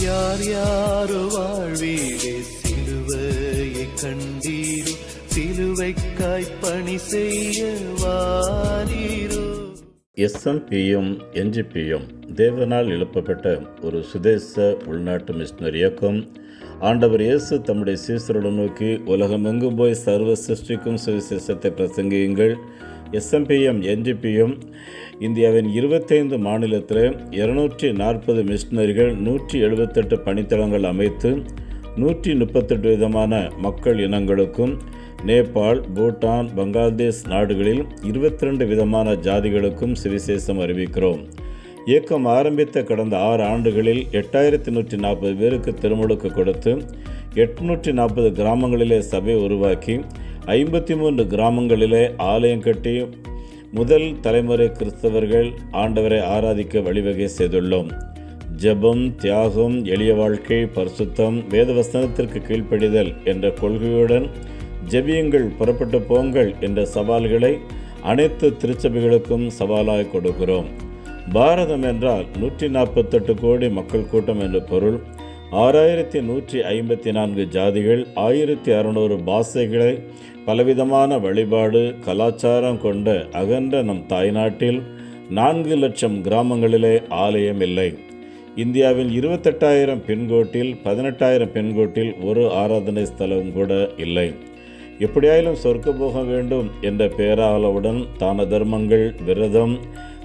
யார் யாரோ வாழ்வீரே சிலுவையை கண்டீரோ? சிலுவைக்காய் பணி செய்ய வாரீரோ? எஸ்எம்பியும் என்ஜிபியும் தேவனால் எழுப்பப்பட்ட ஒரு சுதேச உள்நாட்டு மிஷினர் இயக்கம். ஆண்டவர் இயேசு தம்முடைய சீசருடன் நோக்கி உலகமெங்கும் போய் சர்வ சிருஷ்டிக்கும் சுவிசேஷத்தை பிரசங்கியுங்கள். எஸ்எம்பிஎம் என்டிபியும் இந்தியாவின் இருபத்தைந்து மாநிலத்தில் இருநூற்றி நாற்பது மிஷினரிகள் நூற்றி எழுபத்தெட்டு பணித்தளங்கள் அமைத்து நூற்றி முப்பத்தெட்டு விதமான மக்கள் இனங்களுக்கும் நேபாள் பூட்டான் பங்களாதேஷ் நாடுகளில் இருபத்தி ரெண்டு விதமான ஜாதிகளுக்கும் சுவிசேஷம் அறிவிக்கிறோம். இயக்கம் ஆரம்பித்த கடந்த ஆறு ஆண்டுகளில் எட்டாயிரத்தி நூற்றி நாற்பது பேருக்கு திருமுழுக்கு கொடுத்து எட்நூற்றி நாற்பது கிராமங்களிலே சபை உருவாக்கி ஐம்பத்தி மூன்று கிராமங்களிலே ஆலயம் கட்டி முதல் தலைமுறை கிறிஸ்தவர்கள் ஆண்டவரை ஆராதிக்க வழிவகை செய்துள்ளோம். ஜெபம் தியாகம் எளிய வாழ்க்கை பரிசுத்தம் வேதவசனத்திற்கு கீழ்ப்படிதல் என்ற கொள்கையுடன் ஜெபியுங்கள் புறப்பட்டு போங்கள் என்ற சவால்களை அனைத்து திருச்சபைகளுக்கும் சவாலாக கொடுக்கிறோம். பாரதம் என்றால் நூற்றி நாற்பத்தெட்டு கோடி மக்கள் கூட்டம் என்ற பொருள். ஆறாயிரத்தி நூற்றி ஐம்பத்தி நான்கு ஜாதிகள் ஆயிரத்தி அறுநூறு பாஷைகளை பலவிதமான வழிபாடு கலாச்சாரம் கொண்ட அகன்ற நம் தாய்நாட்டில் நான்கு லட்சம் கிராமங்களிலே ஆலயம் இல்லை. இந்தியாவின் இருபத்தெட்டாயிரம் பெண்கோட்டில் பதினெட்டாயிரம் பெண்கோட்டில் ஒரு ஆராதனை ஸ்தலம் கூட இல்லை. எப்படியாயிலும் சொர்க்க போக வேண்டும் என்ற பேராளவுடன் தான தர்மங்கள் விரதம்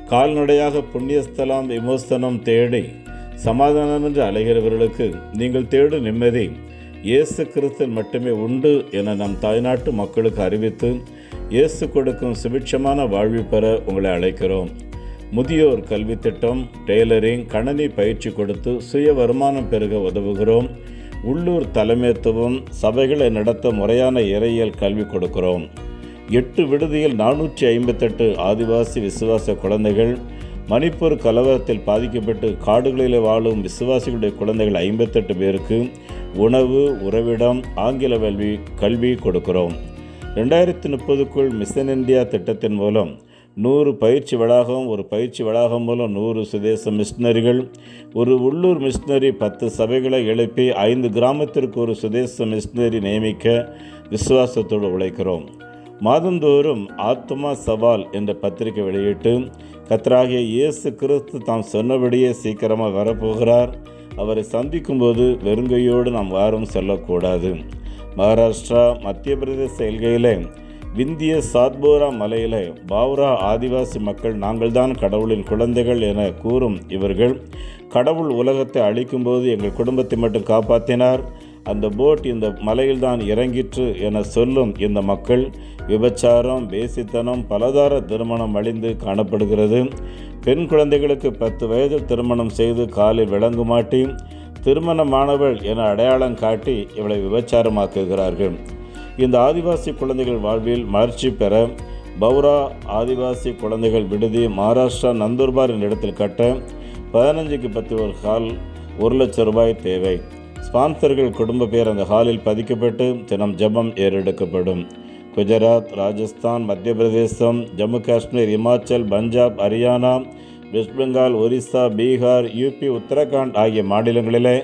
கால்நடையாக புண்ணியஸ்தலம் விமோசனம் தேடி சமாதானம் என்று அலைகிறவர்களுக்கு நீங்கள் தேடும் நிம்மதி. இயேசு கிறிஸ்தல் மட்டுமே உண்டு என நம் தாய்நாட்டு மக்களுக்கு அறிவித்து இயேசு கொடுக்கும் சுபிட்சமான வாழ்வு பெற உங்களை அழைக்கிறோம். முதியோர் கல்வி திட்டம் டெய்லரிங் கணனி பயிற்சி கொடுத்து சுய வருமானம் பெருக உதவுகிறோம். உள்ளூர் தலைமைத்துவம் சபைகளை நடத்த முறையான இறையியல் கல்வி கொடுக்கிறோம். எட்டு விடுதியில் நானூற்றி ஐம்பத்தெட்டு ஆதிவாசி விசுவாச குழந்தைகள் மணிப்பூர் கலவரத்தில் பாதிக்கப்பட்டு காடுகளில் வாழும் விசுவாசிகளுடைய குழந்தைகள் ஐம்பத்தெட்டு பேருக்கு உணவு உறவிடம் ஆங்கில கல்வி கல்வி கொடுக்கிறோம். ரெண்டாயிரத்தி முப்பதுக்குள் மிஷன் இந்தியா திட்டத்தின் மூலம் நூறு பயிற்சி வளாகம் ஒரு பயிற்சி வளாகம் மூலம் நூறு சுதேச மிஷினரிகள் ஒரு உள்ளூர் மிஷினரி பத்து சபைகளை எழுப்பி ஐந்து கிராமத்திற்கு ஒரு சுதேச மிஷினரி நியமிக்க விசுவாசத்தோடு உழைக்கிறோம். மாதந்தோறும் ஆத்மா சவால் என்ற பத்திரிகை வெளியிட்டு கத்தராகிய இயேசு கிறிஸ்து தாம் சொன்னபடியே சீக்கிரமாக வரப்போகிறார். அவரை சந்திக்கும்போது வெறுங்கையோடு நாம் யாரும் செல்லக்கூடாது. மகாராஷ்டிரா மத்திய பிரதேச எல்கையிலே விந்திய சாத்போரா மலையிலே பாவ்ரா ஆதிவாசி மக்கள் நாங்கள்தான் கடவுளின் குழந்தைகள் என கூறும் இவர்கள் கடவுள் உலகத்தை அழிக்கும்போது எங்கள் குடும்பத்தை மட்டும் காப்பாற்றினார் அந்த போட் இந்த மலையில்தான் இறங்கிற்று என சொல்லும் இந்த மக்கள் விபச்சாரம் வேசித்தனம் பலதார திருமணம் அழிந்து காணப்படுகிறது. பெண் குழந்தைகளுக்கு பத்து வயதில் திருமணம் செய்து காலில் விளங்கு மாட்டி திருமணமானவள் என அடையாளம் காட்டி இவளை விபச்சாரமாக்குகிறார்கள். இந்த ஆதிவாசி குழந்தைகள் வாழ்வில் மலர்ச்சி பெற பௌரா ஆதிவாசி குழந்தைகள் விடுதி மகாராஷ்டிரா நந்தூர்பார் என்ற இடத்தில் கட்ட பதினஞ்சுக்கு பத்து ஒரு கால் ஒரு லட்சம் ரூபாய் தேவை. ஸ்பான்சர்கள் குடும்ப பேர் அந்த ஹாலில் பதிக்கப்பட்டு தினம் ஜெபம் ஏறெடுக்கப்படும். குஜராத் ராஜஸ்தான் மத்திய பிரதேசம் ஜம்மு காஷ்மீர் இமாச்சல் பஞ்சாப் ஹரியானா வெஸ்ட் பெங்கால் ஒரிஸ்ஸா பீகார் யூபி உத்தரகாண்ட் ஆகிய மாநிலங்களிலே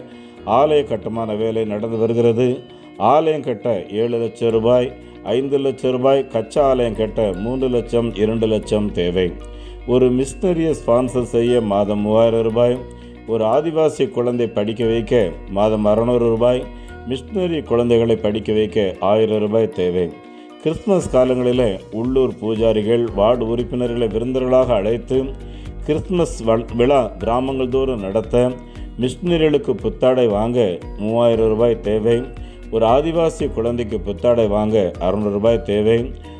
ஆலய கட்டுமான வேலை நடந்து வருகிறது. ஆலயம் கட்ட ஏழு லட்சம் ரூபாய் ஐந்து லட்சம் ரூபாய் கச்சா ஆலயம் கட்ட மூன்று லட்சம் இரண்டு லட்சம் தேவை. ஒரு மிஷினரியை ஸ்பான்சர் செய்ய மாதம் மூவாயிரம் ரூபாய் ஒரு ஆதிவாசி குழந்தை படிக்க வைக்க மாதம் அறநூறு ரூபாய் மிஷினரி குழந்தைகளை படிக்க வைக்க ஆயிரம் ரூபாய் தேவை. கிறிஸ்துமஸ் காலங்களில் உள்ளூர் பூஜாரிகள் வார்டு உறுப்பினர்களை விருந்தர்களாக அழைத்து கிறிஸ்துமஸ் விழா கிராமங்கள் தோறும் நடத்த மிஷினரிகளுக்கு புத்தாடை வாங்க மூவாயிரம் ரூபாய் தேவை. ஒரு ஆதிவாசி குழந்தைக்கு புத்தாடை வாங்க அறநூறு ரூபாய் தேவை.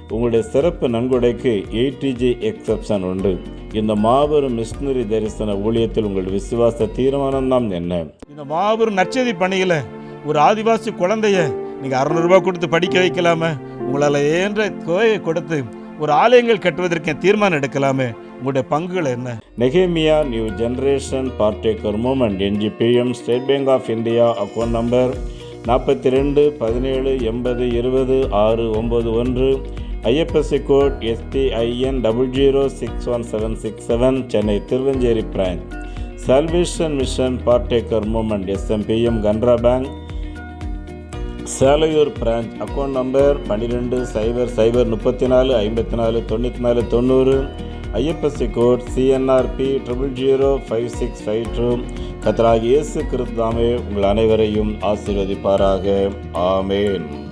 உங்களுடைய சிறப்பு நன்கொடைக்கு எயிட்டிஜி எக்ஸப்ஷன் உண்டு. இந்த மாபெரும் மிஷினரி தரிசன ஊழியத்தில் உங்கள் விசுவாச தீர்மானம் தான் என்ன? இந்த மாபெரும் நற்செய்தி பணியில் ஒரு ஆதிவாசி குழந்தைய நீங்கள் அறநூறுபா கொடுத்து படிக்க வைக்கலாமே. உங்களால் ஏன்ற கோயை கொடுத்து ஒரு ஆலயங்கள் கட்டுவதற்கு தீர்மானம் எடுக்கலாமே. உங்களுடைய பங்குகள் என்ன? நெகேமியா new generation partaker movement NGPM State Bank of India account number நாற்பத்தி ரெண்டு பதினேழு எண்பது இருபது ஆறு ஒம்பது ஒன்று IFSC code SDIN double zero six one seven six seven Chennai Thiruvancheri branch. Salvation mission partaker movement SMPM Canara bank Selaiyur branch account number பன்னிரெண்டு சைபர் சைபர் முப்பத்தி நாலு ஐம்பத்தி நாலு தொண்ணூற்றி நாலு தொண்ணூறு. IFSC code CNRB triple zero five six five two கத்தராக இயேசு கிறிஸ்தாமே உங்கள் அனைவரையும் ஆசீர்வதிப்பாராக. ஆமேன்.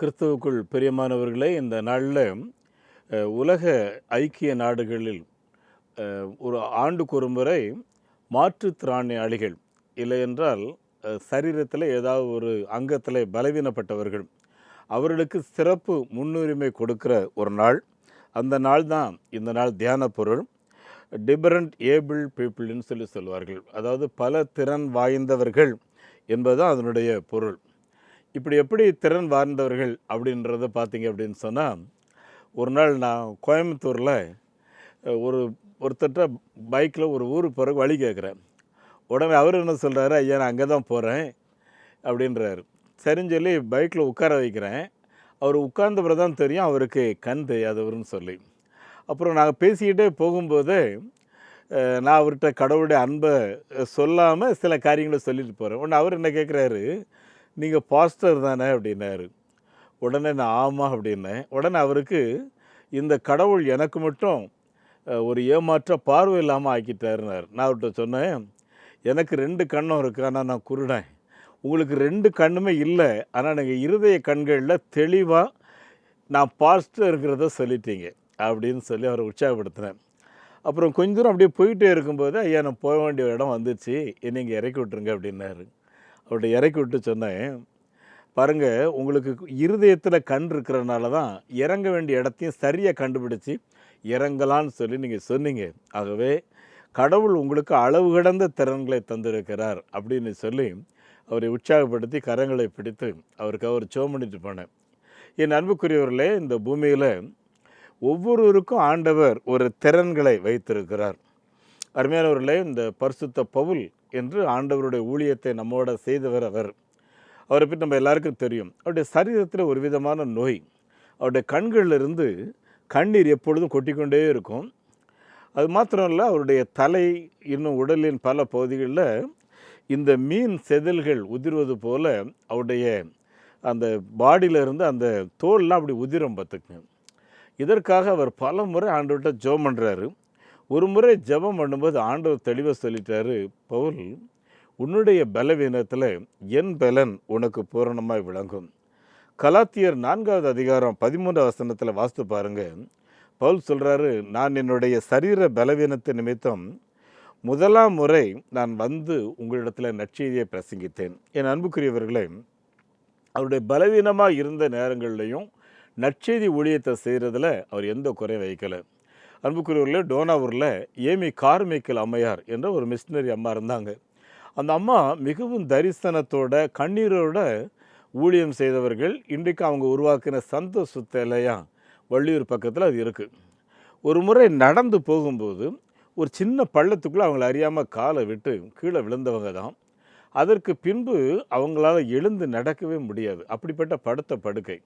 கிறிஸ்துவுக்குள் பிரியமானவர்களே இந்த நாளில் உலக ஐக்கிய நாடுகளில் ஒரு ஆண்டுக்கு ஒரு முறை மாற்றுத்திறனாளிகள் இல்லை என்றால் சரீரத்தில் ஏதாவது ஒரு அங்கத்தில் பலவீனப்பட்டவர்கள் அவர்களுக்கு சிறப்பு முன்னுரிமை கொடுக்கிற ஒரு நாள். அந்த நாள் தான் இந்த நாள் தியான பொருள். டிஃபரண்ட் ஏபிள் பீப்புள்னு சொல்லி சொல்வார்கள். அதாவது பல திறன் வாய்ந்தவர்கள் என்பதுதான் அதனுடைய பொருள். இப்படி எப்படி திறன் வார்ந்தவர்கள் அப்படின்றத பார்த்தீங்க அப்படின்னு சொன்னால் ஒரு நாள் நான் கோயம்புத்தூரில் ஒரு ஒருத்தட்ட பைக்கில் ஒரு ஊருக்கு போகிற வழி கேட்குறேன் உடனே அவர் என்ன சொல்கிறாரு ஐயா நான் அங்கே தான் போகிறேன் அப்படின்றாரு. சரின்னு சொல்லி பைக்கில் உட்கார வைக்கிறேன். அவர் உட்கார்ந்த பிறகு தான் தெரியும் அவருக்கு கண் தெரியாதவர்னு சொல்லி. அப்புறம் நாங்கள் பேசிக்கிட்டே போகும்போது நான் அவர்கிட்ட கடவுளுடைய அன்பை சொல்லாமல் சில காரியங்களை சொல்லிட்டு போகிறேன் ஒன்று அவர் என்ன கேட்குறாரு நீங்கள் பாஸ்டர் தானே அப்படின்னாரு. உடனே நான் ஆமாம் அப்படின்னேன். உடனே அவருக்கு இந்த கடவுள் எனக்கு மட்டும் ஒரு ஏமாற்ற பார்வை இல்லாமல் ஆக்கிட்டாருனார் நான் அவர்கிட்ட சொன்னேன் எனக்கு ரெண்டு கண்ணும் இருக்குது ஆனால் நான் குருடன். உங்களுக்கு ரெண்டு கண்ணுமே இல்லை ஆனால் நீங்கள் இருதய கண்களில் தெளிவாக நான் பாஸ்டர் இருக்கிறத சொல்லிட்டீங்க. அப்படின்னு சொல்லி அவரை உற்சாகப்படுத்தினேன். அப்புறம் கொஞ்ச தூரம் அப்படியே போயிட்டே இருக்கும்போது ஐயா நான் போக வேண்டிய இடம் வந்துச்சு. என்னை இங்கே இறக்கி விட்டுருங்க அப்படின்னாரு. அவர்கிட்ட இறக்கி விட்டு சொன்னேன் பாருங்கள் உங்களுக்கு இருதயத்தில் கண் இருக்கிறனால தான் இறங்க வேண்டிய இடத்தையும் சரியாக கண்டுபிடிச்சி இறங்கலான்னு சொல்லி நீங்கள் சொன்னீங்க. ஆகவே கடவுள் உங்களுக்கு அளவு கடந்த திறன்களை தந்திருக்கிறார் அப்படின்னு சொல்லி அவரை உற்சாகப்படுத்தி கரங்களை பிடித்து அவருக்கு அவர் சோம் பண்ணிட்டு போனேன் என் அன்புக்குரியவர்களே இந்த பூமியில் ஒவ்வொருவருக்கும் ஆண்டவர் ஒரு திறன்களை வைத்திருக்கிறார். அருமையானவர்களே இந்த பரிசுத்த பவுல் என்று ஆண்டவருடைய ஊழியத்தை நம்மோட செய்தவர் அவர். அவரை பற்றி நம்ம எல்லாருக்கும் தெரியும். அவருடைய சரீரத்தில் ஒரு விதமான நோய். அவருடைய கண்களிலிருந்து கண்ணீர் எப்பொழுதும் கொட்டிக்கொண்டே இருக்கும். அது மாத்திரம் இல்லை அவருடைய தலை இன்னும் உடலின் பல பகுதிகளில் இந்த மீன் செதில்கள் உதிர்வது போல அவருடைய அந்த பாடியிலிருந்து அந்த தோல்லாம் அப்படி உதிரம் பார்த்துக்குங்க. இதற்காக அவர் பல முறை ஆண்டவர்கிட்ட ஜோ பண்ணுறாரு ஒரு முறை ஜெபம் பண்ணும்போது ஆண்டவர் தெளிவாக சொல்லிட்டாரு பவுல் உன்னுடைய பலவீனத்தில் என் பலன் உனக்கு பூரணமாக விளங்கும். கலாத்தியர் நான்காவது அதிகாரம் பதிமூன்றாவது வசனத்தில் வாஸ்து பாருங்க. பவுல் சொல்கிறாரு நான் என்னுடைய சரீர பலவீனத்தை நிமித்தம் முதலாம் முறை நான் வந்து உங்களிடத்தில் நற்செய்தியை பிரசங்கித்தேன். என் அன்புக்குரியவர்களே அவருடைய பலவீனமாக இருந்த நேரங்கள்லையும் நற்செய்தி ஊழியத்தை செய்கிறதுல அவர் எந்த குறை வைக்கலை. அன்புக்குரியவர்களே டோனாவூரில் ஏமி கார்மேக்கல் அம்மையார் என்ற ஒரு மிஷினரி அம்மா இருந்தாங்க. அந்த அம்மா மிகவும் தரிசனத்தோட கண்ணீரோட ஊழியம் செய்தவர்கள் இன்றைக்கு அவங்க உருவாக்கின சந்த சுத்தலையா வள்ளியூர் பக்கத்தில் அது இருக்குது ஒரு முறை நடந்து போகும்போது ஒரு சின்ன பள்ளத்துக்குள்ளே அவங்கள அறியாமல் காலை விட்டு கீழே விழுந்தவங்க தான். அதற்கு பின்பு அவங்களால எழுந்து நடக்கவே முடியாது. அப்படிப்பட்ட படுத்த படுக்கை.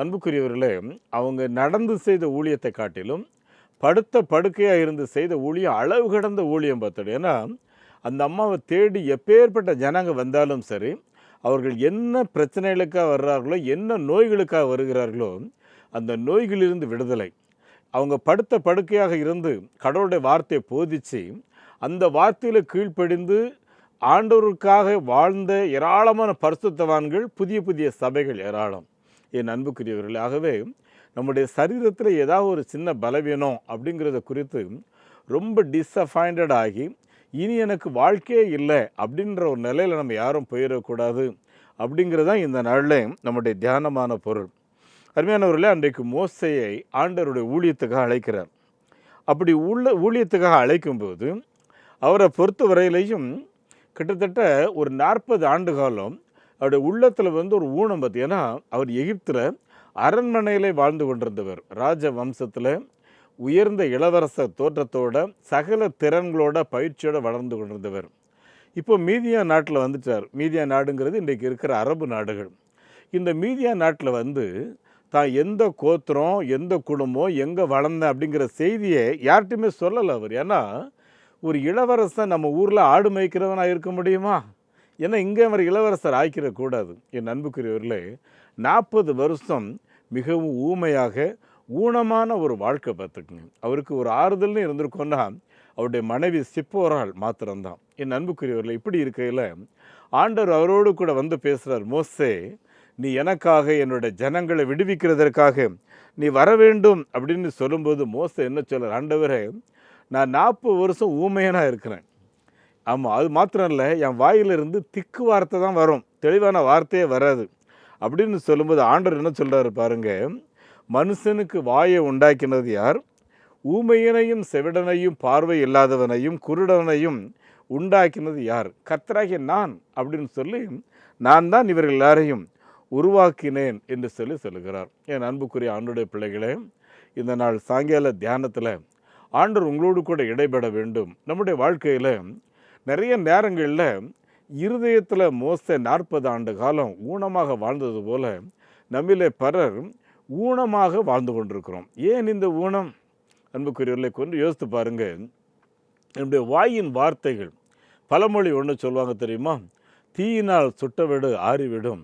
அன்புக்குரியவர்களே அவங்க நடந்து செய்த ஊழியத்தை காட்டிலும் படுத்த படுக்கையாக இருந்து செய்த ஊழியம் அளவு கடந்த ஊழியம் பார்த்தோம் ஏன்னா அந்த அம்மாவை தேடி எப்பேற்பட்ட ஜனங்க வந்தாலும் சரி அவர்கள் என்ன பிரச்சனைகளுக்காக வர்றார்களோ என்ன நோய்களுக்காக வருகிறார்களோ அந்த நோய்களிலிருந்து விடுதலை. அவங்க படுத்த படுக்கையாக இருந்து கடவுளுடைய வார்த்தையை போதிச்சு அந்த வார்த்தையில் கீழ்ப்படிந்து ஆண்டவருக்காக வாழ்ந்த ஏராளமான பரிசுத்தவான்கள் புதிய புதிய சபைகள் ஏராளம். என் அன்புக்குரியவர்கள் ஆகவே நம்முடைய சரீரத்தில் ஏதாவது ஒரு சின்ன பலவீனம் அப்படிங்கிறத குறித்து ரொம்ப டிஸப்பாயிண்டட் ஆகி இனி எனக்கு வாழ்க்கையே இல்லை அப்படின்ற ஒரு நிலையில் நம்ம யாரும் போயிடக்கூடாது அப்படிங்கிறது தான் இந்த நாளில் நம்முடைய தியானமான பொருள். அருமையானவர்களே அன்றைக்கு மோசையை ஆண்டவருடைய ஊழியத்துக்காக அழைக்கிறார். அப்படி உள்ள ஊழியத்துக்காக அழைக்கும்போது அவரை பொறுத்த வரையிலையும் கிட்டத்தட்ட ஒரு நாற்பது ஆண்டு காலம் அவருடைய உள்ளத்தில் வந்து ஒரு ஊனம் பார்த்தீங்கன்னா அவர் எகிப்தில் அரண்மனையிலே வாழ்ந்து கொண்டிருந்தவர் ராஜ வம்சத்தில் உயர்ந்த இளவரச தோற்றத்தோட சகல திறன்களோட பயிற்சியோடு வளர்ந்து கொண்டிருந்தவர். இப்போ மீதியா நாட்டில் வந்துட்டார். மீதியா நாடுங்கிறது இன்றைக்கு இருக்கிற அரபு நாடுகள். இந்த மீதியா நாட்டில் வந்து தான் எந்த கோத்திரம் எந்த குடும்பம் எங்கே வளர்ந்தேன் அப்படிங்கிற செய்தியை யார்கிட்டையுமே சொல்லலை அவர். ஏன்னா ஒரு இளவரசன் நம்ம ஊரில் ஆடு மேய்க்கிறவனாக இருக்க முடியுமா? ஏன்னா இங்கே அவர் இளவரசர் ஆக்கிடக்கூடாது என் அன்புக்குரியவர்களே நாற்பது வருஷம் மிகவும் ஊமையாக ஊனமான ஒரு வாழ்க்கை பார்த்துக்குங்க. அவருக்கு ஒரு ஆறுதல்னு இருந்திருக்கோன்னா அவருடைய மனைவி சிப்போரால் மாத்திரம்தான். என் அன்புக்குரியவர்கள் இப்படி இருக்கையில் ஆண்டவர் அவரோடு கூட வந்து பேசுகிறார் மோசே நீ எனக்காக என்னுடைய ஜனங்களை விடுவிக்கிறதற்காக நீ வர வேண்டும் அப்படின்னு சொல்லும்போது மோசை என்ன சொல்கிறார் ஆண்டவரே நான் நாற்பது வருஷம் ஊமையனாக இருக்கிறேன். ஆமாம் அது மாத்திரம் இல்லை என் வாயிலிருந்து திக்கு வார்த்தை தான் வரும். தெளிவான வார்த்தையே வராது. அப்படின்னு சொல்லும்போது ஆண்டவர் என்ன சொல்கிறாரு பாருங்க மனுஷனுக்கு வாயை உண்டாக்கினது யார்? ஊமையனையும் செவிடனையும் பார்வை இல்லாதவனையும் குருடனையும் உண்டாக்கினது யார்? கர்த்தராகிய நான் அப்படின்னு சொல்லி நான் தான் இவர்கள் எல்லாரையும் உருவாக்கினேன் என்று சொல்லி சொல்லுகிறார். என் அன்புக்குரிய ஆண்டுடைய பிள்ளைகளே இந்த நாள் சாயங்கால தியானத்தில் ஆண்டவர் உங்களோடு கூட இடைபெற வேண்டும். நம்முடைய வாழ்க்கையில் நிறைய நேரங்களில் இருதயத்தில் மோச நாற்பது ஆண்டு காலம் ஊனமாக வாழ்ந்தது போல நம்மிலே பலர் ஊனமாக வாழ்ந்து கொண்டிருக்கிறோம். ஏன் இந்த ஊனம்? அன்புக்குரியவர்களை கொண்டு யோசித்து பாருங்கள் என்னுடைய வாயின் வார்த்தைகள் பழமொழி ஒன்று சொல்லுவாங்க தெரியுமா? தீயினால் சுட்டவிடு ஆறிவிடும்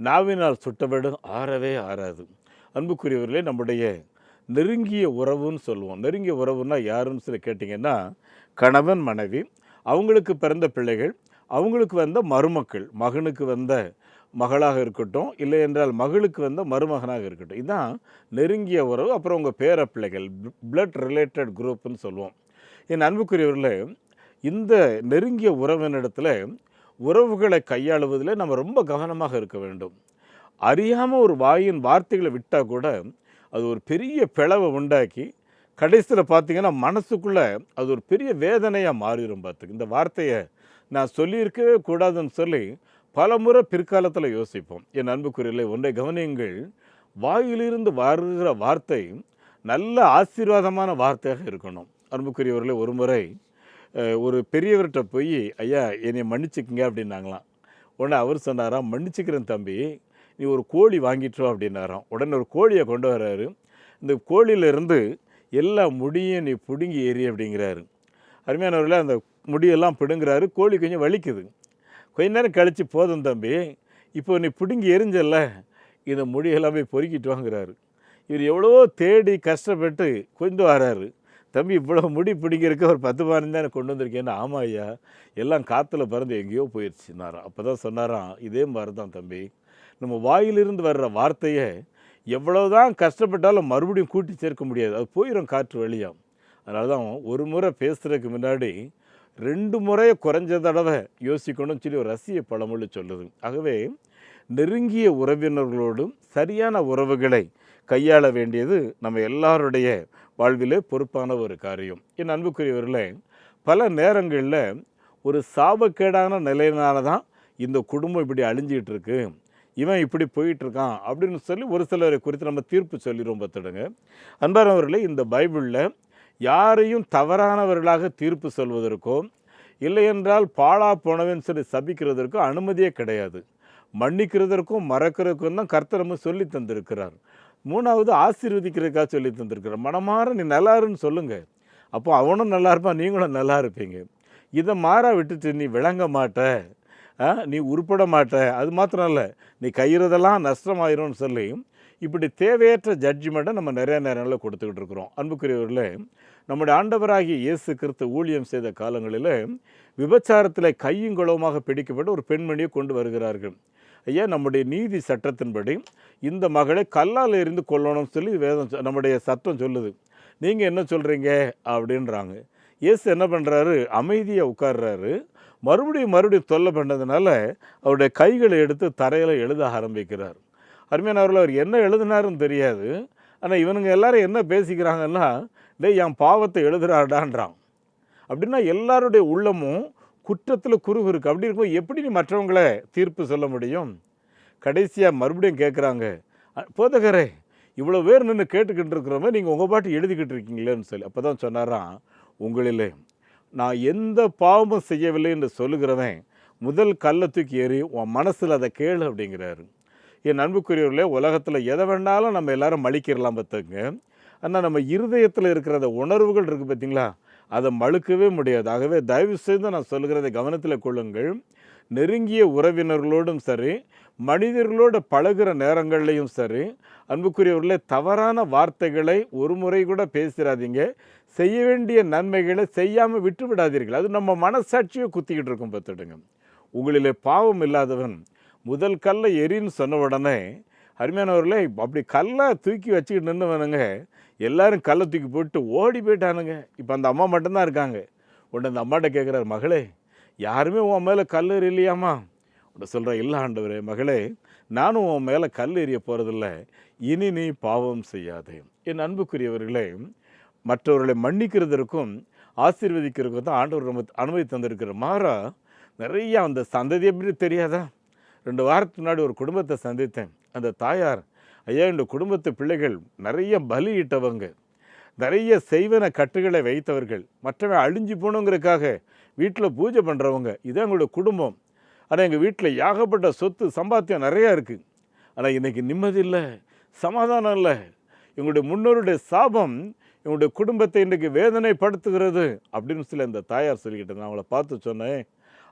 நாவினால் சுட்டவிடு ஆறவே ஆறாது. அன்புக்குரியவர்களே நம்முடைய நெருங்கிய உறவுன்னு சொல்லுவோம். நெருங்கிய உறவுன்னா யாருன்னு சொல்லி கேட்டிங்கன்னா கணவன் மனைவி அவங்களுக்கு பிறந்த பிள்ளைகள் அவங்களுக்கு வந்த மருமக்கள் மகனுக்கு வந்த மகளாக இருக்கட்டும் இல்லை என்றால் மகளுக்கு வந்த மருமகனாக இருக்கட்டும். இதுதான் நெருங்கிய உறவு. அப்புறம் உங்கள் பேர பிள்ளைகள் பிளட் ரிலேட்டட் குரூப்னு சொல்லுவோம். என் அன்புக்குரியவர்களே இந்த நெருங்கிய உறவினிடத்தில் உறவுகளை கையாளுவதில் நம்ம ரொம்ப கவனமாக இருக்க வேண்டும். அறியாமல் ஒரு வாயின் வார்த்தைகளை விட்டால் கூட அது ஒரு பெரிய பிளவை உண்டாக்கி கடைசியில் பார்த்தீங்கன்னா மனசுக்குள்ளே அது ஒரு பெரிய வேதனையாக மாறிடும் பார்த்துக்கு இந்த வார்த்தையை நான் சொல்லியிருக்கவே கூடாதுன்னு சொல்லி பல முறை பிற்காலத்தில் யோசிப்போம். என் அன்புக்குரியலை ஒன்றை கவனியுங்கள். வாயிலிருந்து வருகிற வார்த்தை நல்ல ஆசீர்வாதமான வார்த்தையாக இருக்கணும். அன்புக்குரியவர்களே ஒரு முறை ஒரு பெரியவர்கிட்ட போய் ஐயா என்னை மன்னிச்சுக்குங்க அப்படின்னாங்களாம். உடனே அவர் சொன்னாராம் மன்னிச்சுக்கிறேன் தம்பி. நீ ஒரு கோழி வாங்கிட்டு அப்படின்னாராம். உடனே ஒரு கோழியை கொண்டு வர்றாரு. இந்த கோழியிலேருந்து எல்லா முடியும் நீ பிடுங்கி ஏறி அப்படிங்கிறாரு. அருமையானவர்களே அந்த முடியெல்லாம் பிடுங்குறாரு. கோழி கொஞ்சம் வலிக்குது. கொஞ்ச நேரம் கழித்து போதும் தம்பி இப்போ நீ பிடுங்கி எரிஞ்சல்ல இந்த முடியெல்லாம் போய் பொறுக்கிட்டு வாங்குறாரு. இவர் எவ்வளோ தேடி கஷ்டப்பட்டு கொண்டு வராரு. தம்பி இவ்வளோ முடி பிடிக்கிறதுக்கு ஒரு பத்து பதினஞ்சு தான் கொண்டு வந்திருக்கேன்னு. ஆமாம் ஐயா எல்லாம் காற்றுல பறந்து எங்கேயோ போயிடுச்சுனாராம் அப்போ தான் சொன்னாராம் இதே மாதிரி தான் தம்பி நம்ம வாயிலிருந்து வர்ற வார்த்தையை எவ்வளவுதான் கஷ்டப்பட்டாலும் மறுபடியும் கூட்டி சேர்க்க முடியாது. அது போயிடும் காற்று வழியாக அதனால தான் ஒரு முறை பேசுகிறதுக்கு முன்னாடி ரெண்டு முறையை குறைஞ்ச தடவை யோசிக்கணும்னு சொல்லி ஒரு ரசிய பழமொழி சொல்லுது. ஆகவே நெருங்கிய உறவினர்களோடும் சரியான உறவுகளை கையாள வேண்டியது நம்ம எல்லாருடைய வாழ்விலே பொறுப்பான ஒரு காரியம். என் அன்புக்குரியவர்களே பல நேரங்களில் ஒரு சாபக்கேடான நிலையினால தான் இந்த குடும்பம் இப்படி அழிஞ்சிட்டு இருக்குது இவன் இப்படி போயிட்டு இருக்கான் அப்படின்னு சொல்லி ஒரு சிலரை குறித்து நம்ம தீர்ப்பு சொல்லிடுவோம் பார்த்துடுங்க. அன்பானவர்களே இந்த பைபிளில் யாரையும் தவறானவர்களாக தீர்ப்பு சொல்வதற்கோ இல்லையென்றால் பாழா போனவன் சொல்லி சபிக்கிறதற்கோ அனுமதியே கிடையாது. மன்னிக்கிறதற்கும் மறக்கிறதுக்கும் தான் கர்த்தர் நம்ம சொல்லி தந்திருக்கிறார். மூணாவது ஆசீர்வதிக்கிறதுக்காக சொல்லி தந்திருக்கிறார். மனமாற நீ நல்லாருன்னு சொல்லுங்கள் சொல்லுங்க. அப்போ அவனும் நல்லா இருப்பான் நீங்களும் நல்லா இருப்பீங்க. இதை மாறா விட்டுட்டு நீ விளங்க மாட்ட. நீ உருப்பட மாட்ட. அது மாத்திரம் இல்லை நீ கையிறதெல்லாம் நஷ்டமாயிரும்னு சொல்லி இப்படி தேவையற்ற ஜட்ஜ்மெண்ட்டை நம்ம நிறைய நேரங்களில் கொடுத்துக்கிட்டு இருக்கிறோம். அன்புக்குரியவர்களே நம்முடைய ஆண்டவராகிய இயேசு கிறிஸ்து ஊழியம் செய்த காலங்களில் விபச்சாரத்தில் கையுங்களவுமாக பிடிக்கப்பட்டு ஒரு பெண்மணியை கொண்டு வருகிறார்கள். ஐயா நம்முடைய நீதி சட்டத்தின்படி இந்த மகளை கல்லால் எரிந்து கொல்லணும்னு சொல்லி வேதம் நம்முடைய சட்டம் சொல்லுது. நீங்கள் என்ன சொல்கிறீங்க அப்படின்றாங்க. இயேசு என்ன பண்ணுறாரு அமைதியாக உட்கார்றாரு. மறுபடியும் மறுபடியும் தொல்லை பண்ணதுனால அவருடைய கைகளை எடுத்து தரையில் எழுத ஆரம்பிக்கிறார். அருமையானவர்கள் அவர் என்ன எழுதினாருன்னு தெரியாது. ஆனால் இவனுங்க எல்லாரும் என்ன பேசிக்கிறாங்கன்னா டேய் என் பாவத்தை எழுதுறாடான்றான். அப்படின்னா எல்லாருடைய உள்ளமும் குற்றத்தில் குறுகு இருக்குது அப்படி இருக்கும்போது எப்படி நீ மற்றவங்களை தீர்ப்பு சொல்ல முடியும்? கடைசியாக மறுபடியும் கேட்குறாங்க போதகரே இவ்வளோ பேர் நின்று கேட்டுக்கிட்டு இருக்கிறவங்க நீங்கள் உங்கள் பாட்டு எழுதிக்கிட்டு இருக்கீங்களேன்னு சொல்லி. அப்போ தான் சொன்னாராம் உங்களிலே. நான் எந்த பாவமும் செய்யவில்லை என்று சொல்லுகிறவன் முதல் கல்லை தூக்கி ஏறி உன் மனசில் அதை கேளு அப்படிங்கிறாரு. என் அன்புக்குரியவர்களே உலகத்தில் எதை வேணாலும் நம்ம எல்லாரும் மலிக்கிறலாம் பார்த்துங்க ஆனால் நம்ம இருதயத்தில் இருக்கிற அந்த உணர்வுகள் இருக்குது பார்த்தீங்களா? அதை மழுக்கவே முடியாது. ஆகவே தயவு செய்து நான் சொல்கிறதை கவனத்தில் கொள்ளுங்கள். நெருங்கிய உறவினர்களோடும் சரி மனிதர்களோடு பழகுற நேரங்கள்லையும் சரி அன்புக்குரியவர்களே தவறான வார்த்தைகளை ஒரு முறை கூட பேசிடாதீங்க செய்ய வேண்டிய நன்மைகளை செய்யாமல் விட்டு விடாதீர்கள். அது நம்ம மனசாட்சியை குத்திக்கிட்டு இருக்கும் பார்த்துடுங்க. உங்களிலே பாவம் இல்லாதவன் முதல் கல்லை எரின்னு சொன்ன உடனே அருமையானவர்களே அப்படி கல்லை தூக்கி வச்சுக்கிட்டு நின்றுவனுங்க எல்லாரும் கல்லை தூக்கி போட்டு ஓடி போயிட்டானுங்க. இப்போ அந்த அம்மா மட்டும்தான் இருக்காங்க. உடனே அந்த அம்மாட்ட கேட்குறாரு மகளே யாருமே உன் மேலே கல் எறியலையாம்மா உன்னை சொல்கிற இல்லை ஆண்டவரே மகளே நானும் உன் மேலே கல் எறிய போகிறதில்ல இனி நீ பாவம் செய்யாதே. என் அன்புக்குரியவர்களே மற்றவர்களை மன்னிக்கிறதற்கும் ஆசீர்வதிக்கிறதுக்கும் தான் ஆண்டவர் நம்ம அனுமதி தந்திருக்கிற மாறா நிறைய அந்த சந்ததி எப்படி தெரியாதா? ரெண்டு வாரத்துக்கு முன்னாடி ஒரு குடும்பத்தை சந்தித்தேன். அந்த தாயார் ஐயா இந்த குடும்பத்து பிள்ளைகள் நிறைய பலியிட்டவங்க நிறைய செய்வன கட்டுகளை வைத்தவர்கள். மற்றவன் அழிஞ்சு போகணுங்கிறதுக்காக வீட்டில் பூஜை பண்ணுறவங்க இதான் எங்களோட குடும்பம். ஆனால் எங்கள் வீட்டில் ஏகப்பட்ட சொத்து சம்பாத்தியம் நிறையா இருக்குது ஆனால் இன்றைக்கி நிம்மதி இல்லை. சமாதானம் இல்லை. எங்களுடைய முன்னோருடைய சாபம் இவனுடைய குடும்பத்தை இன்றைக்கு வேதனைப்படுத்துகிறது அப்படின்னு சொல்லி அந்த தாயார் சொல்லிக்கிட்டு நான் அவளை பார்த்து சொன்னேன்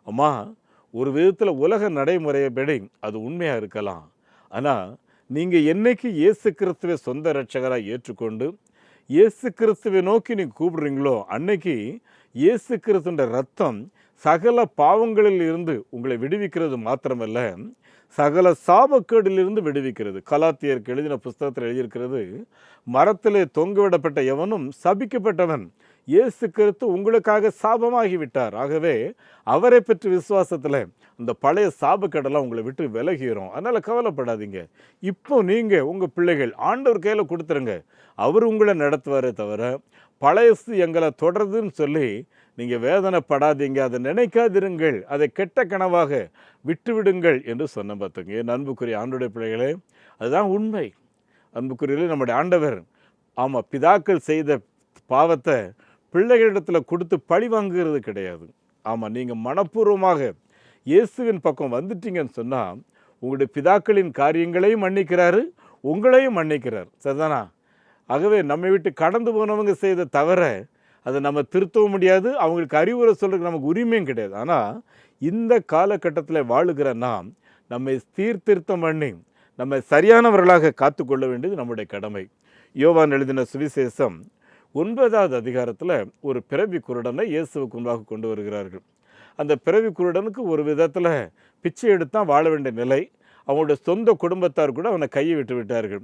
அம்மா ஒரு விதத்தில் உலக நடைமுறையபடி அது உண்மையாக இருக்கலாம். ஆனால் நீங்கள் என்னைக்கு இயேசு கிறிஸ்துவை சொந்த ரட்சகராக ஏற்றுக்கொண்டு இயேசு கிறிஸ்துவை நோக்கி நீங்கள் கூப்பிடுறீங்களோ அன்னைக்கு இயேசு கிறிஸ்துன்ற ரத்தம் சகல பாவங்களில் இருந்து உங்களை விடுவிக்கிறது மாத்திரமல்ல. சகல சாபக்கேடிலிருந்து விடுவிக்கிறது. கலாத்தியருக்கு எழுதின புஸ்தகத்தில் எழுதியிருக்கிறது மரத்திலே தொங்கவிடப்பட்ட எவனும் சபிக்கப்பட்டவன் இயேசு கிறிஸ்து உங்களுக்காக சாபமாகி விட்டார் ஆகவே அவரை பற்றி விசுவாசத்தில் அந்த பழைய சாபக்கேடெல்லாம் உங்களை விட்டு விலகிறோம் அதனால் கவலைப்படாதீங்க. இப்போ நீங்கள் உங்கள் பிள்ளைகள் ஆண்டவர் கையில் கொடுத்துருங்க. அவர் உங்களை நடத்துவாரே தவிர பழையசு எங்களை தொடருதுன்னு சொல்லி நீங்கள் வேதனைப்படாதீங்க அதை நினைக்காதிருங்கள் அதை கெட்ட கனவாக விட்டுவிடுங்கள் என்று சொன்ன பார்த்துங்க. என் அன்புக்குரிய ஆண்டுடைய பிள்ளைகளே அதுதான் உண்மை. அன்புக்குரியலே நம்முடைய ஆண்டவர் ஆமாம் பிதாக்கள் செய்த பாவத்தை பிள்ளைகளிடத்தில் கொடுத்து பழி வாங்குகிறது கிடையாது. ஆமாம் நீங்கள் மனப்பூர்வமாக இயேசுவின் பக்கம் வந்துட்டீங்கன்னு சொன்னால் உங்களுடைய பிதாக்களின் காரியங்களையும் மன்னிக்கிறாரு உங்களையும் மன்னிக்கிறார். சரிதானா? ஆகவே நம்மை விட்டு கடந்து போனவங்க செய்த தவிர அதை நம்ம திருத்தவும் முடியாது அவங்களுக்கு அறிவுரை சொல்கிறதுக்கு நமக்கு உரிமையும் கிடையாது. ஆனால் இந்த காலகட்டத்தில் வாழுகிற நாம் நம்மை சீர்திருத்தம் பண்ணி நம்மை சரியானவர்களாக காத்துக்கொள்ள வேண்டியது நம்முடைய கடமை. யோவான் எழுதின சுவிசேஷம் ஒன்பதாவது அதிகாரத்தில் ஒரு பிறவி குருடனை இயேசுவுக்கு முன்பாக கொண்டு வருகிறார்கள். அந்த பிறவி குருடனுக்கு ஒரு விதத்தில் பிச்சை எடுத்தான் வாழ வேண்டிய நிலை. அவங்களுடைய சொந்த குடும்பத்தார் கூட அவனை கையை விட்டு விட்டார்கள்.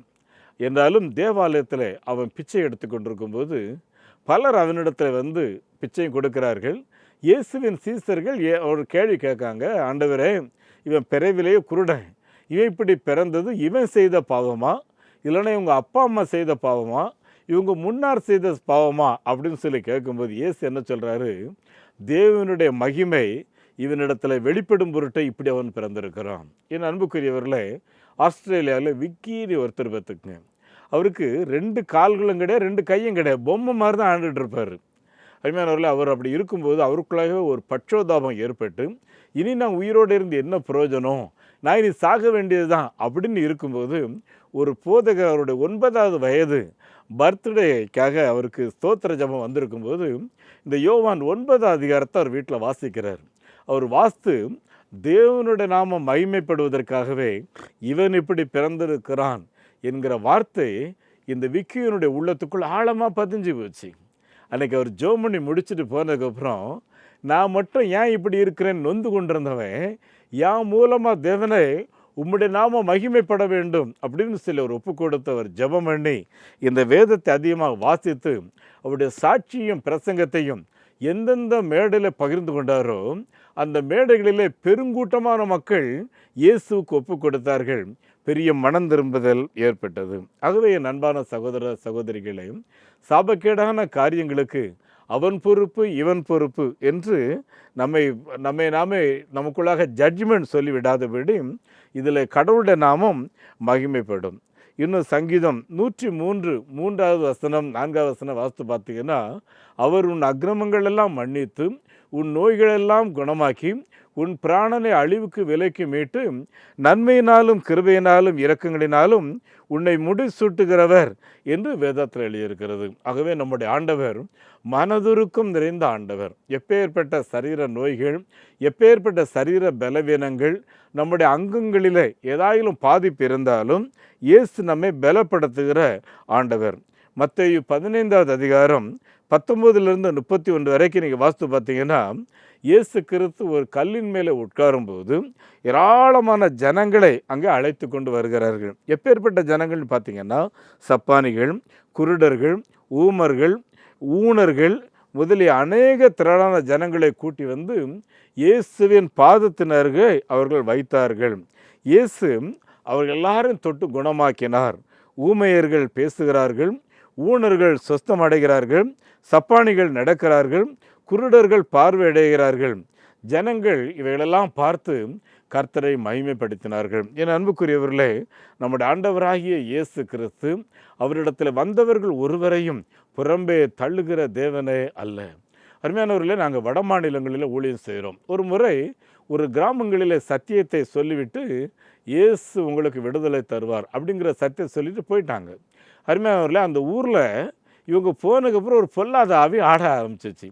என்றாலும் தேவாலயத்தில் அவன் பிச்சை எடுத்து கொண்டிருக்கும்போது பலர் அவனிடத்தில் வந்து பிச்சையும் கொடுக்கிறார்கள். இயேசுவின் சீசர்கள் ஏ ஒரு கேள்வி கேட்காங்க ஆண்டவரே இவன் பிறவிலேயே குருடன். இவன் இப்படி பிறந்தது இவன் செய்த பாவமா? இல்லைன்னா இவங்க அப்பா அம்மா செய்த பாவமா? இவங்க முன்னார் செய்த பாவமா? அப்படின்னு சொல்லி கேட்கும்போது இயேசு என்ன சொல்கிறாரு தேவனுடைய மகிமை இவனிடத்தில் வெளிப்படும் பொருட்டை இப்படி அவன் பிறந்திருக்கிறான். என் அன்புக்குரியவர்களே ஆஸ்திரேலியாவில் விக்கின்னு ஒருத்தர் பார்த்துக்குங்க அவருக்கு ரெண்டு கால்களும் கிடையாது ரெண்டு கையும் கிடையாது. பொம்மை மாதிரி தான் ஆண்டுகிட்டு இருப்பார். அருமையானவர்களே அவர் அப்படி இருக்கும்போது அவருக்குள்ளாகவே ஒரு பட்சோதாபம் ஏற்பட்டு இனி நான் உயிரோடு இருந்து என்ன பிரயோஜனம்? நான் இனி சாக வேண்டியது தான் அப்படின்னு இருக்கும்போது ஒரு போதகர் அவருடைய ஒன்பதாவது வயது பர்த்டேக்காக அவருக்கு ஸ்தோத்திர ஜபம் வந்திருக்கும்போது இந்த யோவான் ஒன்பதாம் அதிகாரத்தை அவர் வீட்டில் வாசிக்கிறார். அவர் வாஸ்து தேவனுடைய நாமம் மகிமைப்படுவதற்காகவே இவன் இப்படி பிறந்திருக்கிறான். என்கிற வார்த்தை இந்த விக்கியனுடைய உள்ளத்துக்குள் ஆழமாக பதிஞ்சு போச்சு. அன்றைக்கி அவர் ஜோமணி முடிச்சுட்டு போனதுக்கப்புறம் நான் மட்டும் ஏன் இப்படி இருக்கிறேன்னு நொந்து கொண்டிருந்தவன் என் மூலமாக தேவனை உம்முடைய நாம மகிமைப்பட வேண்டும் அப்படின்னு சொல்லி ஒப்பு கொடுத்தவர் ஜபம் பண்ணி இந்த வேதத்தை அதிகமாக வாசித்து அவருடைய சாட்சியும் பிரசங்கத்தையும் எந்தெந்த மேடையில் பகிர்ந்து கொண்டாரோ அந்த மேடைகளிலே பெருங்கூட்டமான மக்கள் இயேசுவுக்கு ஒப்பு கொடுத்தார்கள். பெரிய மனம் திரும்புதல் ஏற்பட்டது. ஆகவே என் அன்பான சகோதர சகோதரிகளே சாபக்கேடான காரியங்களுக்கு அவன் பொறுப்பு இவன் பொறுப்பு என்று நம்மை நம்மை நாமே நமக்குள்ளாக ஜட்ஜ்மெண்ட் சொல்லிவிடாதபடி இதில் கடவுளுடைய நாமம் மகிமைப்படும். இன்னும் சங்கீதம் நூற்றி மூன்று மூன்றாவது வசனம் நான்காவது வசனம் வாஸ்து பார்த்தீங்கன்னா அவர் உன் அக்கிரமங்களெல்லாம் மன்னித்து உன் நோய்களெல்லாம் குணமாக்கி உன் பிராணனை அழிவுக்கு விலைக்கு மீட்டு நன்மையினாலும் கிருபையினாலும் இரக்கங்களினாலும் உன்னை முடிசூட்டுகிறவர் என்று வேதத்தில் எழுதியிருக்கிறது. ஆகவே நம்முடைய ஆண்டவர் மனதுருக்கம் நிறைந்த ஆண்டவர். எப்பேற்பட்ட சரீர நோய்கள் எப்பேற்பட்ட சரீர பலவீனங்கள் நம்முடைய அங்கங்களிலே ஏதாயிலும் பாதிப்பு இருந்தாலும் இயேசு நம்மை பலப்படுத்துகிற ஆண்டவர். மற்ற பதினைந்தாவது அதிகாரம் பத்தொம்போதுலேருந்து முப்பத்தி ஒன்று வரைக்கும் நீங்கள் வாஸ்து பார்த்தீங்கன்னா இயேசு கிறிஸ்து ஒரு கல்லின் மேலே உட்காரும்போது ஏராளமான ஜனங்களை அங்கே அழைத்து கொண்டு வருகிறார்கள். எப்பேற்பட்ட ஜனங்கள்னு பார்த்தீங்கன்னா சப்பானிகள் குருடர்கள் ஊமர்கள் ஊனர்கள் முதலிய அநேக திரளான ஜனங்களை கூட்டி வந்து இயேசுவின் பாதத்தினர்கள் அவர்கள் வைத்தார்கள். இயேசு அவர்கள் எல்லாரும் தொட்டு குணமாக்கினார். ஊமையர்கள் பேசுகிறார்கள் ஊனர்கள் சொஸ்தம் அடைகிறார்கள் சப்பானிகள் நடக்கிறார்கள் குருடர்கள் பார்வையடைகிறார்கள். ஜனங்கள் இவைகளெல்லாம் பார்த்து கர்த்தரை மகிமைப்படுத்தினார்கள். என் அன்புக்குரியவர்களே நம்முடைய ஆண்டவராகிய இயேசு கிறிஸ்து அவரிடத்தில் வந்தவர்கள் ஒருவரையும் புறம்பே தள்ளுகிற தேவனே அல்ல. அருமையானவர்களே நாங்கள் வட மாநிலங்களில் ஊழியம் செய்கிறோம். ஒரு முறை ஒரு கிராமங்களில் சத்தியத்தை சொல்லிவிட்டு இயேசு உங்களுக்கு விடுதலை தருவார் அப்படிங்கிற சத்தியம் சொல்லிட்டு போயிட்டாங்க. அருமையானவர்களே அந்த ஊரில் இவங்க போனதுக்கப்புறம் ஒரு பொல்லாத ஆவி ஆட ஆரம்பிச்சிச்சு.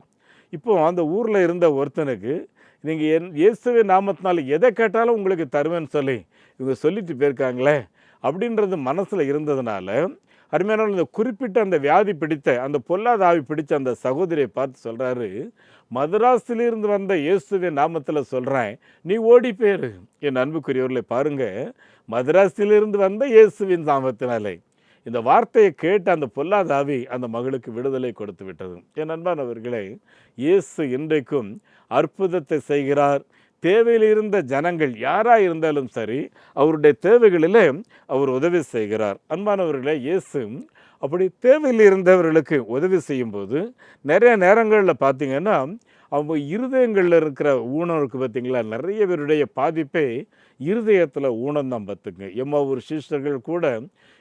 இப்போ அந்த ஊரில் இருந்த ஒருத்தனுக்கு நீங்கள் என் இயேசுவின் நாமத்தினால எதை கேட்டாலும் உங்களுக்கு தருவேன்னு சொல்லி இவங்க சொல்லிட்டு போயிருக்காங்களே அப்படின்றது மனசில் இருந்ததுனால அருமையான இந்த குறிப்பிட்ட அந்த வியாதி பிடித்த அந்த பொல்லாத ஆவி பிடித்த அந்த சகோதரியை பார்த்து சொல்கிறாரு மதராஸிலிருந்து வந்த இயேசுவின் நாமத்தில் சொல்கிறேன் நீ ஓடி போயிரு. என் அன்புக்குரியவர்களை பாருங்கள் மதராஸிலிருந்து வந்த இயேசுவின் நாமத்தினாலே இந்த வார்த்தையை கேட்டு அந்த பொல்லாத ஆவி அந்த மகளுக்கு விடுதலை கொடுத்து விட்டது. என் அன்பானவர்களே இயேசு இன்றைக்கும் அற்புதத்தை செய்கிறார். தேவையில் இருந்த ஜனங்கள் யாராக இருந்தாலும் சரி அவருடைய தேவைகளிலே அவர் உதவி செய்கிறார். அன்பானவர்களே இயேசு அப்படி தேவையில் இருந்தவர்களுக்கு உதவி செய்யும்போது நிறைய நேரங்களில் பார்த்திங்கன்னா அவங்க இருதயங்களில் இருக்கிற ஊனருக்கு பார்த்தீங்களா நிறைய பேருடைய பாதிப்பை இருதயத்தில் ஊனம் தான் பார்த்துங்க எம்மா ஒரு சிஸ்டர்கள் கூட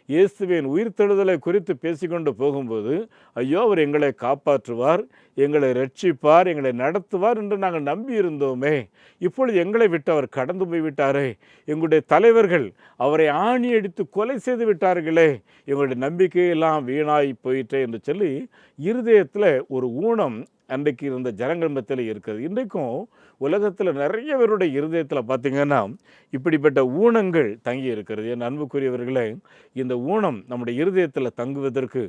இயேசுவின் உயிர்த்தெழுதலை குறித்து பேசிக்கொண்டு போகும்போது ஐயோ அவர் எங்களை காப்பாற்றுவார் எங்களை ரட்சிப்பார் எங்களை நடத்துவார் என்று நாங்கள் நம்பி இருந்தோமே இப்பொழுது எங்களை விட்டு அவர் கடந்து போய் விட்டாரே எங்களுடைய தலைவர்கள் அவரை ஆணி அடித்து கொலை செய்து விட்டார்களே. எங்களுடைய நம்பிக்கையெல்லாம் வீணாய் போயிட்டே என்று சொல்லி இருதயத்தில் ஒரு ஊனம் அன்றைக்கு இருந்த ஜனங்கள் மத்தியில் இருக்கிறது. இன்றைக்கும் உலகத்தில் நிறைய பேருடைய இருதயத்தில் பார்த்தீங்கன்னா இப்படிப்பட்ட ஊனங்கள் தங்கி இருக்கிறது. என் அன்புக்குரியவர்களே இந்த ஊனம் நம்முடைய இருதயத்தில் தங்குவதற்கு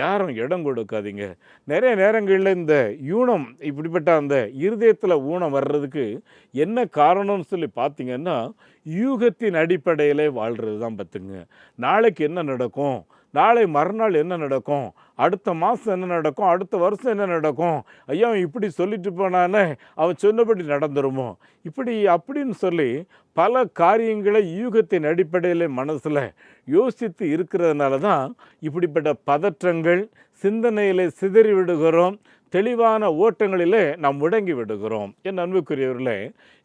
யாரும் இடம் கொடுக்காதீங்க. நிறைய நேரங்களில் இந்த ஊனம் இப்படிப்பட்ட அந்த இருதயத்தில் ஊனம் வர்றதுக்கு என்ன காரணம்னு சொல்லி பார்த்தீங்கன்னா யூகத்தின் அடிப்படையிலே வாழ்கிறது தான் பார்த்துங்க நாளைக்கு என்ன நடக்கும்? நாளை மறுநாள் என்ன நடக்கும்? அடுத்த மாதம் என்ன நடக்கும்? அடுத்த வருஷம் என்ன நடக்கும்? ஐயா அவன் இப்படி சொல்லிட்டு போனானே அவன் சொன்னபடி நடந்துருமோ? இப்படி அப்படின்னு சொல்லி பல காரியங்களை யூகத்தின் அடிப்படையில் மனசில் யோசித்து இருக்கிறதுனால தான் இப்படிப்பட்ட பதற்றங்கள் சிந்தனையில் சிதறி விடுகிறோம். தெளிவான ஓட்டங்களிலே நாம் முடங்கி விடுகிறோம். என் அன்புக்குரியவர்களே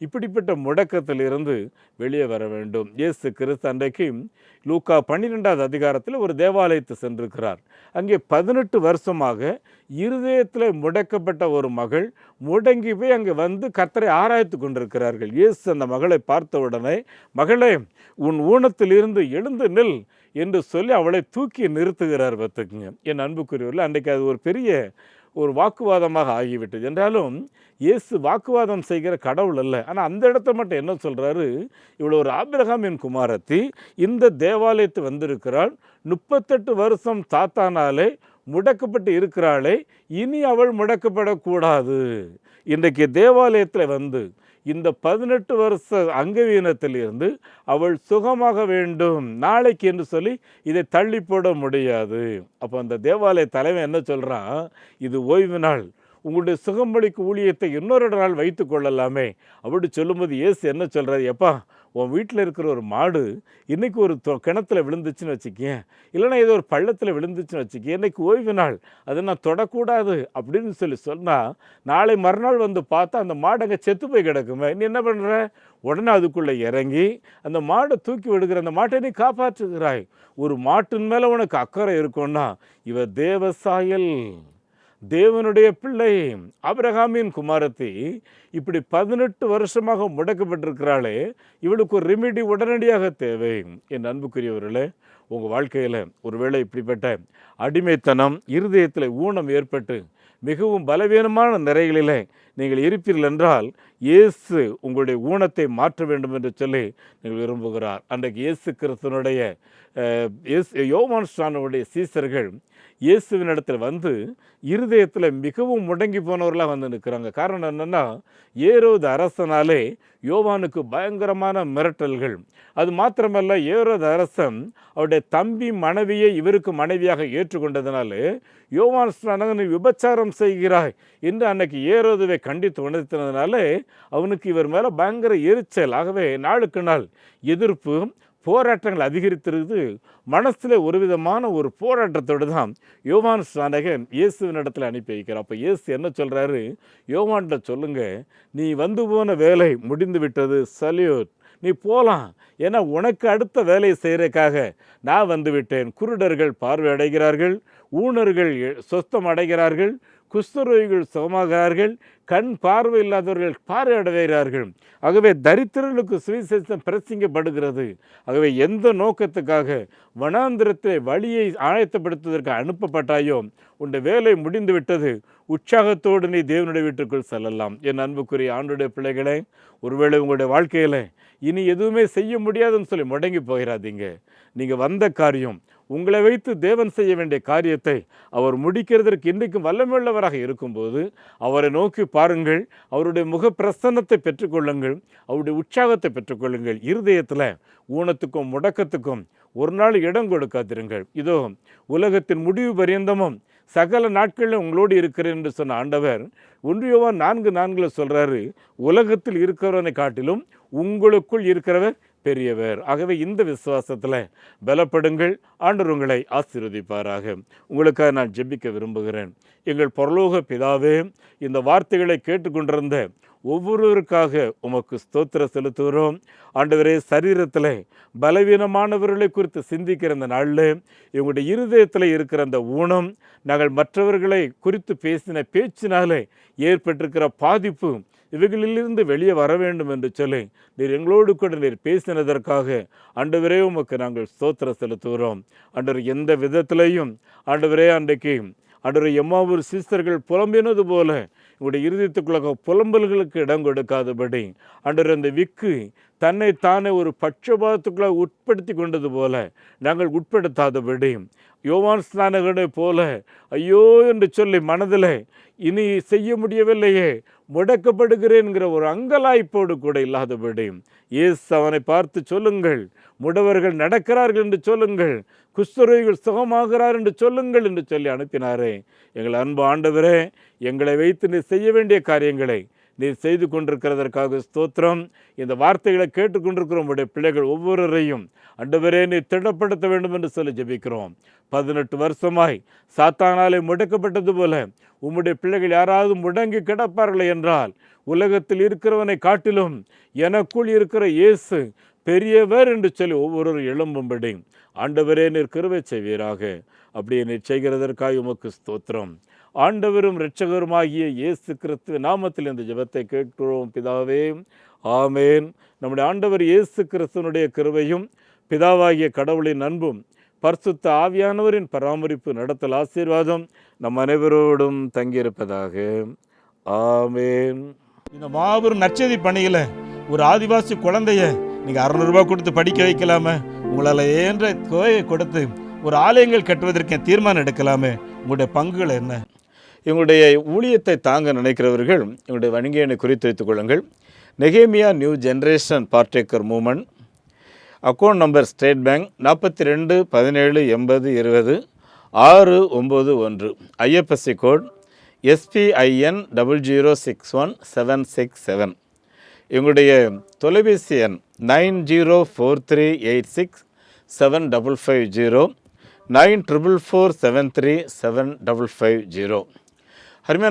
இப்படிப்பட்ட முடக்கத்திலிருந்து வெளியே வர வேண்டும். இயேசு கிறிஸ்து அன்றைக்கு லூக்கா பன்னிரெண்டாவது அதிகாரத்தில் ஒரு தேவாலயத்தை சென்றிருக்கிறார். அங்கே பதினெட்டு வருஷமாக இருதயத்தில் முடக்கப்பட்ட ஒரு மகள் முடங்கி போய் அங்கே வந்து கத்தரை ஆராய்த்து கொண்டிருக்கிறார்கள். இயேசு அந்த மகளை பார்த்தவுடனே மகளே உன் ஊனத்திலிருந்து எழுந்து நில் என்று சொல்லி அவளை தூக்கி நிறுத்துகிறார் பார்த்துக்குங்க. என் அன்புக்குரியவர்கள் அன்றைக்கு அது ஒரு பெரிய ஒரு வாக்குவாதமாக ஆகிவிட்டது. என்றாலும் இயேசு வாக்குவாதம் செய்கிற கடவுள் அல்ல. ஆனால் அந்த இடத்த மட்டும் என்ன சொல்கிறாரு இவ்வளோ ஒரு ஆபிரகாமின் குமாரத்தி இந்த தேவாலயத்து வந்திருக்கிறாள். முப்பத்தெட்டு வருஷம் தாத்தானாலே முடக்கப்பட்டு இருக்கிறாளே. இனி அவள் முடக்கப்படக்கூடாது. இன்றைக்கு தேவாலயத்தில் வந்து இந்த பதினெட்டு வருஷ அங்கவீனத்திலிருந்து அவள் சுகமாக வேண்டும் நாளைக்கு என்று சொல்லி இதை தள்ளி போட முடியாது. அப்போ அந்த தேவாலய தலைவன் என்ன சொல்கிறான் இது ஓய்வு நாள். உங்களுடைய சுகம்பளிக்கு ஊழியத்தை இன்னொரு நாள் வைத்து கொள்ளலாமே. அப்படி சொல்லும்போது இயேசு என்ன சொல்கிறார் எப்பா உன் வீட்டில் இருக்கிற ஒரு மாடு இன்றைக்கி ஒரு தொ- கிணத்துல விழுந்துச்சுன்னு வச்சுக்கேன். இல்லைன்னா ஏதோ ஒரு பள்ளத்தில் விழுந்துச்சுன்னு வச்சுக்கேன். இன்னைக்கு ஓய்வு நாள். அதை நான் தொடக்கூடாது அப்படின்னு சொல்லி சொன்னால் நாளை மறுநாள் வந்து பார்த்தா அந்த மாடு அங்கே செத்து போய் கிடக்குமே. நீ என்ன பண்ணுற உடனே அதுக்குள்ளே இறங்கி அந்த மாடை தூக்கி விடுகிற அந்த மாட்டை நீ காப்பாற்றுகிறாய். ஒரு மாட்டின் மேலே உனக்கு அக்கறை இருக்கும்னா இவ தேவசாயல் தேவனுடைய பிள்ளை அபிரஹாமின் குமாரத்தி இப்படி பதினெட்டு வருஷமாக முடக்கப்பட்டிருக்கிறாளே இவளுக்கு ஒரு ரெமிடி உடனடியாக தேவை. என் அன்புக்குரியவர்களே உங்கள் வாழ்க்கையில் ஒருவேளை இப்படிப்பட்ட அடிமைத்தனம் இருதயத்தில் ஊனம் ஏற்பட்டு மிகவும் பலவீனமான நிறைகளிலே நீங்கள் இருப்பீர்கள் என்றால் இயேசு உங்களுடைய ஊனத்தை மாற்ற வேண்டும் என்று சொல்லி நீங்கள் விரும்புகிறார். அன்றைக்கு இயேசு கிறிஸ்தனுடைய அஹ், இயேசு யோவான் ஸ்டானுடைய சீசர்கள் இயேசுவின் வந்து இருதயத்தில் மிகவும் முடங்கி போனவர்களாக வந்து நிற்கிறாங்க. காரணம் என்னென்னா ஏரோது அரசனாலே யோவானுக்கு பயங்கரமான மிரட்டல்கள். அது மாத்திரமல்ல ஏரோது அரசன் அவருடைய தம்பி மனைவியை இவருக்கு மனைவியாக ஏற்றுக்கொண்டதினாலே யோவான் விபச்சாரம் செய்கிறாய் என்று அன்னைக்கு ஏரோதுவை கண்டித்து உணர்த்தினதுனாலே அவனுக்கு இவர் மேலே பயங்கர எரிச்சல். ஆகவே நாளுக்கு நாள் எதிர்ப்பு போராட்டங்கள் அதிகரித்திருது. மனசில் ஒரு விதமான ஒரு போராட்டத்தோடு தான் யோவான் ஸ்நானகன் இயேசுவின் இடத்துல அனுப்பி வைக்கிறார். அப்போ இயேசு என்ன சொல்கிறாரு யோவான்கிட்ட சொல்லுங்கள் நீ வந்து போன வேலை முடிந்து விட்டது. சல்யூட். நீ போகலாம் ஏன்னா உனக்கு அடுத்த வேலையை செய்கிறதுக்காக நான் வந்து விட்டேன். குருடர்கள் பார்வை அடைகிறார்கள். ஊனர்கள் எ- சொஸ்தம் அடைகிறார்கள். குஷ்டரோகிகள் சுகமாகிறார்கள் கண் பார்வை இல்லாதவர்கள் பார்வை அடைகிறார்கள் ஆகவே தரித்திரர்களுக்கு சுவிசேஷம் பிரசிங்கப்படுகிறது ஆகவே எந்த நோக்கத்துக்காக வனாந்திரத்தை வழியை ஆயத்தப்படுத்துவதற்கு அனுப்பப்பட்டாயோ உன் வேலை முடிந்து விட்டது உற்சாகத்தோடு நீ தேவனுடைய வீட்டுக்குள் செல்லலாம். என் அன்புக்குரிய ஆண்டுடைய பிள்ளைகளே ஒருவேளை உங்களுடைய வாழ்க்கையில் இனி எதுவுமே செய்ய முடியாதுன்னு சொல்லி முடங்கி போயிடாதீங்க நீங்கள் வந்த காரியம் உங்களை வைத்து தேவன் செய்ய வேண்டிய காரியத்தை அவர் முடிக்கிறதற்கு இன்றைக்கும் வல்லமையுள்ளவராக இருக்கும்போது அவரை நோக்கி பாருங்கள் அவருடைய முக பிரசன்னத்தை பெற்றுக்கொள்ளுங்கள் அவருடைய உற்சாகத்தை பெற்றுக்கொள்ளுங்கள். இருதயத்தில் ஊனத்துக்கும் முடக்கத்துக்கும் ஒரு நாள் இடம் கொடுக்காதிருங்கள். இதோ உலகத்தின் முடிவு பரியந்தமும் சகல நாட்களில் உங்களோடு இருக்கிறேன் என்று சொன்ன ஆண்டவர் ஒன்றியவா நான்கு நான்கில் சொல்கிறாரு உலகத்தில் இருக்கிறவனை காட்டிலும் உங்களுக்குள் இருக்கிறவர் பெரியவர். ஆகவே இந்த விசுவாசத்தில் பலப்படுங்கள். ஆண்டவர் உங்களை ஆசீர்வதிப்பாராக. உங்களுக்காக நான் ஜெபிக்க விரும்புகிறேன். எங்கள் பரலோக பிதாவே இந்த வார்த்தைகளை கேட்டுக்கொண்டிருந்த ஒவ்வொருவருக்காக உமக்கு ஸ்தோத்திர செலுத்துகிறோம். ஆண்டவரே சரீரத்தில் பலவீனமானவர்களை குறித்து சிந்திக்கிற இந்த நாளில் இவங்களுடைய இருதயத்தில் இருக்கிற அந்த ஊனம் நாங்கள் மற்றவர்களை குறித்து பேசின பேச்சினாலே ஏற்பட்டிருக்கிற பாதிப்பு இவைகளிலிருந்து வெளியே வர வேண்டும் என்று சொல்லி நீர் எங்களோடு கூட நீர் பேசினதற்காக அன்றுவரே உமக்கு நாங்கள் ஸ்தோத்திர செலுத்துகிறோம். அன்று எந்த விதத்திலையும் ஆண்டவரே அன்றைக்கு அன்று எம்மாவூர் சிஸ்டர்கள் புலம்பினது போல உங்களுடைய இருதயத்துக்குள்ள புலம்பல்களுக்கு இடம் கொடுக்காதபடி அன்று அந்த விக்கு தன்னை தானே ஒரு பட்சபாதத்துக்குள்ள உட்படுத்தி கொண்டது போல நாங்கள் உட்படுத்தாதபடி யோவான் ஸ்நானகனை போல ஐயோ என்று சொல்லி மனதில் இனி செய்ய முடியவில்லையே முடக்கப்படுகிறேன்கிற ஒரு அங்கலாய்ப்போடு கூட இல்லாதபடி இயேசு அவனை பார்த்து சொல்லுங்கள் முடவர்கள் நடக்கிறார்கள் என்று சொல்லுங்கள் குஷ்டரோகிகள் சுகமாகிறார் என்று சொல்லுங்கள் என்று சொல்லி அனுப்பினாரே. எங்கள் அன்பு ஆண்டவரே எங்களை வைத்து நீ செய்ய வேண்டிய காரியங்களை நீர் செய்து கொண்டிருக்கிறதற்காக ஸ்தோத்திரம். இந்த வார்த்தைகளை கேட்டுக்கொண்டிருக்கிற உங்களுடைய பிள்ளைகள் ஒவ்வொருவரையும் அண்டவரே நீர் திடப்படுத்த வேண்டும் என்று சொல்லி ஜெபிக்கிறோம். பதினெட்டு வருஷமாய் சாத்தானாலே முடக்கப்பட்டது போல உம்முடைய பிள்ளைகள் யாராவது முடங்கி கிடப்பார்கள் என்றால் உலகத்தில் இருக்கிறவனை காட்டிலும் எனக்குள் இருக்கிற இயேசு பெரியவர் என்று சொல்லி ஒவ்வொருவரும் எழும்பும்படி. ஆண்டவரே நீர் கிருவை செய்வீராக. அப்படியே நீர் செய்கிறதற்காக உமக்கு ஸ்தோத்திரம். ஆண்டவரும் இரட்சகருமாகிய இயேசு கிறிஸ்துவ நாமத்தில் இந்த ஜெபத்தை கேட்கிறோம். பிதாவே ஆமேன். நம்முடைய ஆண்டவர் இயேசு கிறிஸ்துவனுடைய கிருவையும் பிதாவாகிய கடவுளின் அன்பும் பரிசுத்த ஆவியானவரின் பராமரிப்பு நடத்தல் ஆசீர்வாதம் நம் அனைவரோடும் தங்கியிருப்பதாக. ஆமேன். இந்த மாபெரும் நற்செய்தி பணியில் ஒரு ஆதிவாசி குழந்தைய நீங்கள் அறநூறுபா கொடுத்து படிக்க வைக்கலாமே. உங்களால் ஏன்ற கோயை கொடுத்து ஒரு ஆலயங்கள் கட்டுவதற்கு தீர்மானம் எடுக்கலாமே. உங்களுடைய பங்குகள் என்ன? இவங்களுடைய ஊழியத்தை தாங்க நினைக்கிறவர்கள் இவங்களுடைய வணிக எண்ணை குறித்து வைத்துக் கொள்ளுங்கள். நெகேமியா new generation partaker movement. Account number State Bank நாற்பத்தி ரெண்டு பதினேழு எண்பது இருபது ஆறு ஒம்பது ஒன்று. IFSC code SBIN double zero six one seven six seven. எங்களுடைய தொலைபேசி எண் nine zero four three eight six seven double five zero nine triple four seven three seven double five zero.